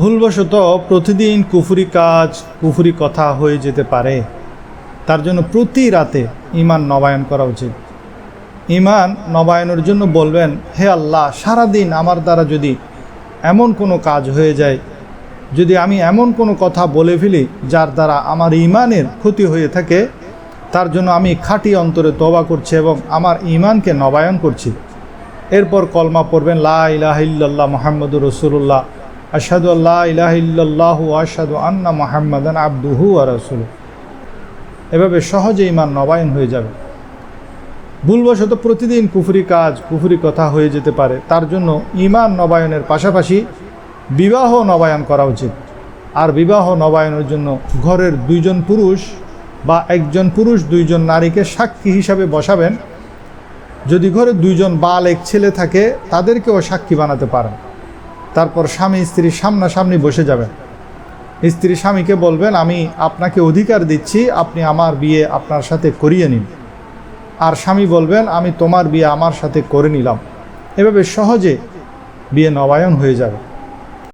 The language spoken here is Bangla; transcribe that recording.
ভুলবশত প্রতিদিন কুফুরি কাজ, কুফুরি কথা হয়ে যেতে পারে। তার জন্য প্রতি রাতে ইমান নবায়ন করা উচিত। ইমান নবায়নের জন্য বলবেন, হে আল্লাহ, সারাদিন আমার দ্বারা যদি এমন কোনো কাজ হয়ে যায়, যদি আমি এমন কোনো কথা বলে ফেলি যার দ্বারা আমার ইমানের ক্ষতি হয়ে থাকে, তার জন্য আমি খাঁটি অন্তরে তবা করছি এবং আমার ইমানকে নবায়ন করছি। এরপর কলমা পড়বেন, লা ইলাহ ইল্লাল্লাহ মোহাম্মদুর রসুল্লাহ আশহাদু আল্লাহ ইলাহ ইল্লাল্লাহ আশহাদু আন্না মোহাম্মদান আব্দুহু আর রসুল এভাবে সহজে ইমান নবায়ন হয়ে যাবে। ভুলবশত প্রতিদিন কুফরি কাজ, কুফরি কথা হয়ে যেতে পারে। তার জন্য ইমান নবায়নের পাশাপাশি বিবাহ নবায়ন করা উচিত। আর বিবাহ নবায়নের জন্য ঘরের দুইজন পুরুষ বা একজন পুরুষ দুইজন নারীকে সাক্ষী হিসাবে বসাবেন। যদি ঘরে দুইজন বাল এক ছেলে থাকে, তাদেরকেও সাক্ষী বানাতে পারেন। তারপর স্বামী স্ত্রীর সামনাসামনি বসে যাবেন। স্ত্রী স্বামীকে বলবেন, আমি আপনাকে অধিকার দিচ্ছি, আপনি আমার বিয়ে আপনার সাথে করিয়ে নিন। আর স্বামী বলবেন, আমি তোমার বিয়ে আমার সাথে করে নিলাম। এভাবে সহজে বিয়ে নবায়ন হয়ে যাবে।